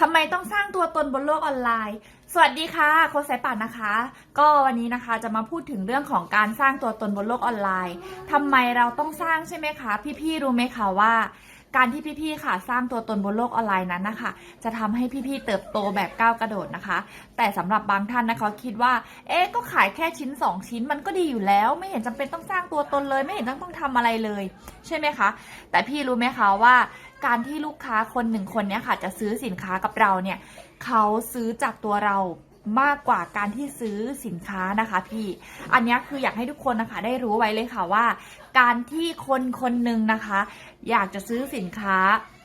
ทำไมต้องสร้างตัวตนบนโลกออนไลน์ สวัสดีค่ะ โค้ชสายป่านนะคะ ก็วันนี้นะคะจะมาพูดถึงเรื่องของการสร้างตัวตนบนโลกออนไลน์ทำไมเราต้องสร้างใช่ไหมคะ พี่ๆรู้ไหมคะว่า การที่พี่ๆค่ะสร้างตัวตนบนโลกออนไลน์นั้นนะคะ จะทำให้พี่ๆเติบโตแบบก้าวกระโดดนะคะ แต่สำหรับบางท่านนะคะคิดว่า เอ๊ะก็ขายแค่ชิ้น 2 ชิ้นมันก็ดีอยู่แล้ว ไม่เห็นจำเป็นต้องสร้างตัวตนเลย ไม่เห็นต้องต้องทำอะไรเลย ใช่ไหมคะ แต่พี่รู้ไหมคะว่า การที่ลูกค้าคนหนึ่งคนเนี้ยค่ะจะซื้อสินค้ากับเราเนี่ยเขาซื้อจากตัวเรามากกว่าการที่ซื้อสินค้านะคะพี่ อันนี้คืออยากให้ทุกคนนะคะได้รู้ไว้เลยค่ะว่า การที่คนคนหนึ่งนะคะ อยากจะซื้อสินค้า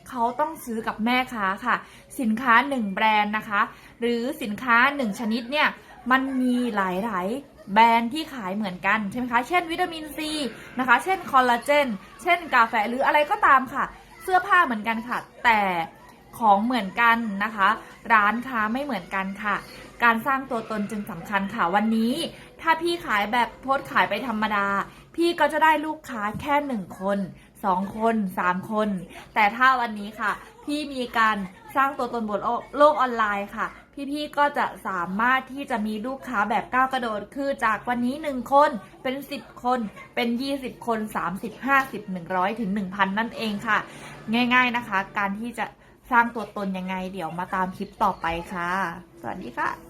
เขาต้องซื้อกับแม่ค้าค่ะ สินค้าหนึ่งแบรนด์นะคะ หรือสินค้าหนึ่งชนิดเนี่ยมันมีหลายๆแบรนด์ที่ขายเหมือนกันใช่ไหมคะ เช่นวิตามินซีนะคะ เช่นคอลลาเจน เช่นกาแฟหรืออะไรก็ตามค่ะ สื้อผ้าเหมือนกันค่ะ แต่ ของเหมือนกันนะคะ ร้านค้าไม่เหมือนกันค่ะ การสร้างตัวตนจึงสำคัญค่ะวันนี้ ถ้าพี่ขายแบบโพสขายไปธรรมดา พี่ก็จะได้ลูกค้าแค่หนึ่งคนสองคนสามคน แต่ถ้าวันนี้ค่ะ พี่มีการสร้างตัวตนบนโลกออนไลน์ค่ะ พี่ๆก็จะสามารถที่จะมีลูกค้าแบบก้าวกระโดด คือจากวันนี้ 1 คนเป็น 10 คน เป็น 20 คน 30 50 100 ถึง 1,000 นั่นเองค่ะ ง่าย ๆนะคะ การที่จะ สร้างตัวตนยังไง เดี๋ยวมาตามคลิปต่อไปค่ะ สวัสดีค่ะ